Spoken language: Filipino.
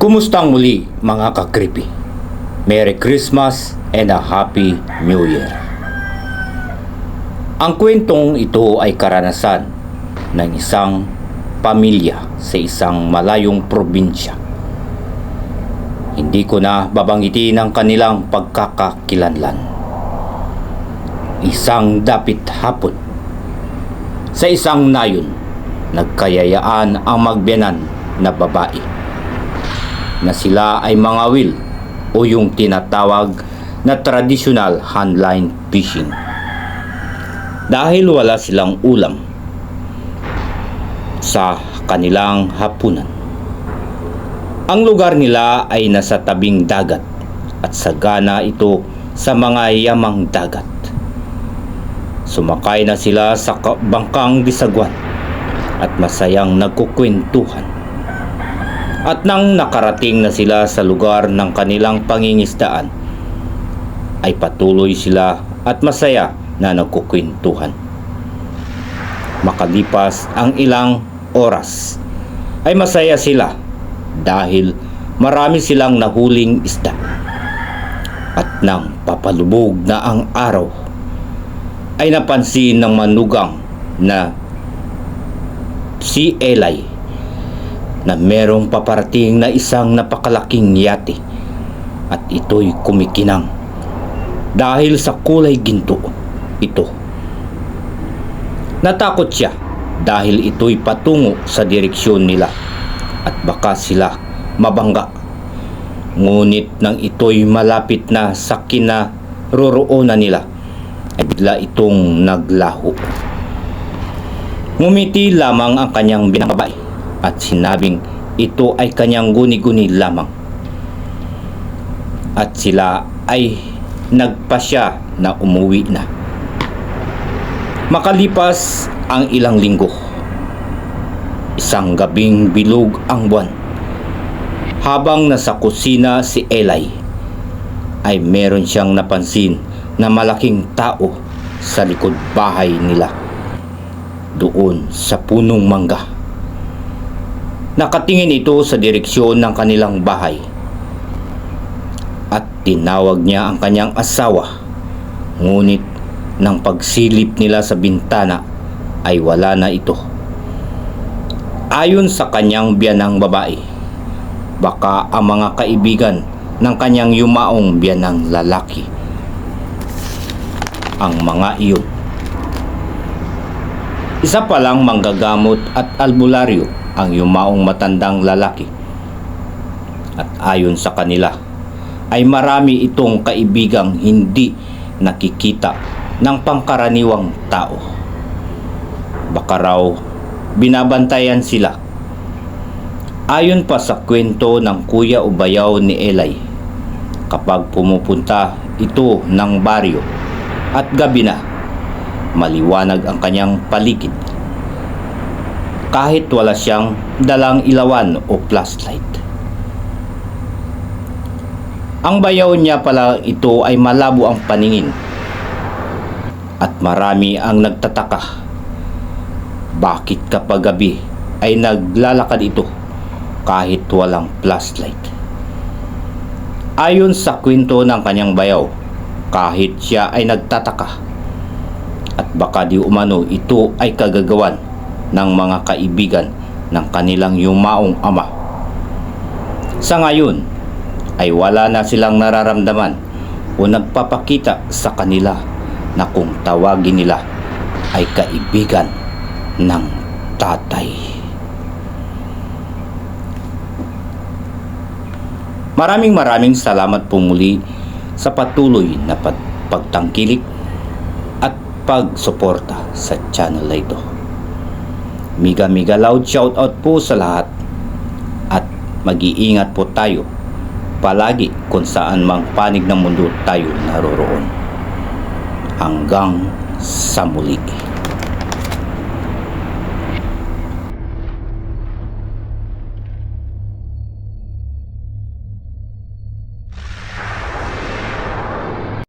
Kumustang muli mga kakripi? Merry Christmas and a Happy New Year. Ang kwentong ito ay karanasan ng isang pamilya sa isang malayong probinsya. Hindi ko na babanggitin ang kanilang pagkakakilanlan. Isang dapit hapon. Sa isang nayon, nagkayayaan ang magbiyanan na babae na sila ay mga will o yung tinatawag na traditional handline fishing. Dahil wala silang ulam sa kanilang hapunan. Ang lugar nila ay nasa tabing dagat at sagana ito sa mga yamang dagat. Sumakay na sila sa ka- bangkang disagwan at masayang nagkukwentuhan. At nang nakarating na sila sa lugar ng kanilang pangingisdaan, ay patuloy sila at masaya na nagkukwentuhan. Makalipas ang ilang oras, ay masaya sila dahil marami silang nahuling isda. At nang papalubog na ang araw, ay napansin ng manugang na si Eli na merong paparating na isang napakalaking yate at ito'y kumikinang dahil sa kulay ginto ito. Natakot siya dahil ito'y patungo sa direksyon nila at baka sila mabangga. Ngunit nang ito'y malapit na sa kinaroroonan nila ay bigla itong naglaho. Ngumiti lamang ang kanyang binabay at sinabing ito ay kanyang guni-guni lamang. At sila ay nagpasya na umuwi na. Makalipas ang ilang linggo, isang gabing bilog ang buwan. Habang nasa kusina si Eli, ay meron siyang napansin na malaking tao sa likod bahay nila doon sa punong mangga. Nakatingin ito sa direksyon ng kanilang bahay. At tinawag niya ang kanyang asawa. Ngunit nang pagsilip nila sa bintana ay wala na ito. Ayon sa kanyang biyanang babae, baka ang mga kaibigan ng kanyang yumaong biyanang lalaki ang mga iyon. Isa pa lang manggagamot at albularyo ang yumaong matandang lalaki. At ayon sa kanila, ay marami itong kaibigang hindi nakikita ng pangkaraniwang tao. Baka raw binabantayan sila. Ayon pa sa kwento ng kuya o bayaw ni Eli, kapag pumupunta ito ng baryo at gabi na, maliwanag ang kanyang paligid. Kahit wala siyang dalang ilawan o flashlight. Ang bayaw niya pala ito ay malabo ang paningin. At marami ang nagtataka. Bakit kapag gabi ay naglalakad ito kahit walang flashlight? Ayon sa kwento ng kanyang bayaw, kahit siya ay nagtataka at baka di umano ito ay kagagawan ng mga kaibigan ng kanilang yumaong ama. Sa ngayon ay wala na silang nararamdaman o nagpapakita sa kanila na kung tawagin nila ay kaibigan ng tatay. Maraming maraming salamat po muli sa patuloy na pag- pagtangkilik at pagsuporta sa channel na ito. Miga miga loud shoutout po sa lahat at mag-iingat po tayo palagi kung saan mang panig ng mundo tayo naroroon. Hanggang sa muli.